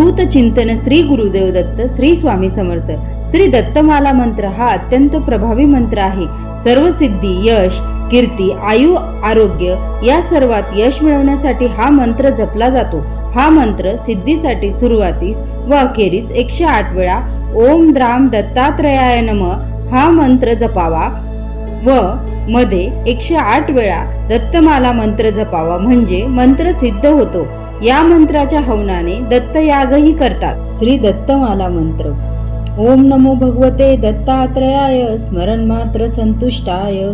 दूत चिंतन श्री गुरुदेव दत्त श्री स्वामी समर्थ. श्री दत्तमाला मंत्र हा अत्यंत प्रभावी मंत्र आहे. सर्व सिद्धी यश कीर्ती आयु आरोग्य या सर्वात यश मिळवण्यासाठी हा मंत्र जपला जातो. हा मंत्र सिद्धीसाठी सुरुवातीस व अखेरीस एकशे आठ वेळा ओम द्राम दत्तात्रयाय नम हा मंत्र जपावा व मध्ये एकशे आठ वेळा दत्तमाला मंत्र जपावा. म्हणजे मंत्र सिद्ध होतो. या मंत्राच्या हवनाने दत्तयागही करतात. श्री दत्तमाला मंत्र. ओम नमो भगवते दत्तात्रयाय स्मरण मात्र संतुष्टाय.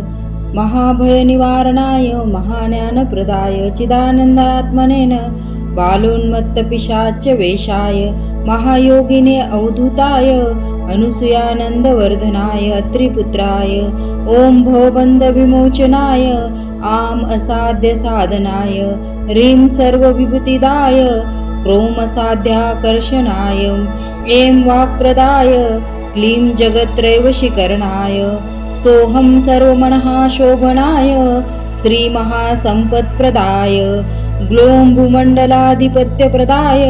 महाभय निवारणाय महाज्ञानप्रदाय चिदानंदात्मनेन बालोन्मत्त पिशाच वेशाय महायोगिने अवधूताय अनुसुयानंदवर्धनाय त्रिपुत्राय ओम भवबंध विमोचनाय आम असाध्य साधनाय ह्रीं सर्वविभूतिदाय क्रोम असाध्याकर्षणाय ऐं वाक्प्रदाय क्लीं जगत्रैवशीकरणाय सोऽहं सर्वमनः शोभनाय श्रीमहासम्पत्प्रदाय ग्लों भूमण्डलाधिपत्यप्रदाय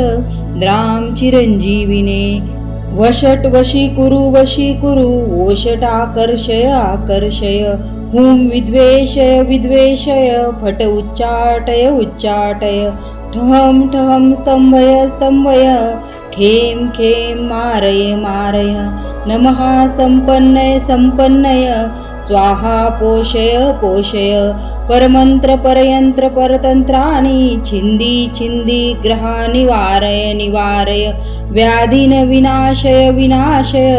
द्रां चिरञ्जीविने वषट् वशीकुरु वशीकुरु ओषटाकर्षय आकर्षय। हुं विद्वेषय विद्वेषय फट उच्चाटय उच्चाटय ठहं ठहं स्तंभय स्तंभय खें खें मारय मारय नमः संपन्नय संपन्नय स्वाहा पोषय पोषय परमंत्र परयंत्र परतंत्राणी छिंदी छिंदी ग्रहा निवारय निवारय व्याधीन विनाशय विनाशय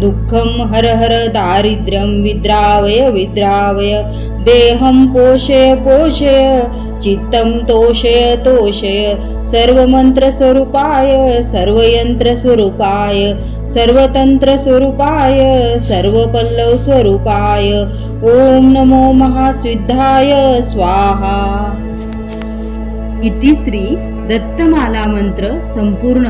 दुःखं हर हर दारिद्र्यं विद्रावय विद्रावय। देहं पोषय पोषय। चित्तं तोषय तोषय। सर्वमन्त्रस्वरूपाय सर्वयन्त्रस्वरूपाय। सर्वतन्त्रस्वरूपाय सर्वपल्लवस्वरूपाय। ॐ नमो महासिद्धाय स्वाहा। इति श्री दत्तमाला मंत्र संपूर्ण।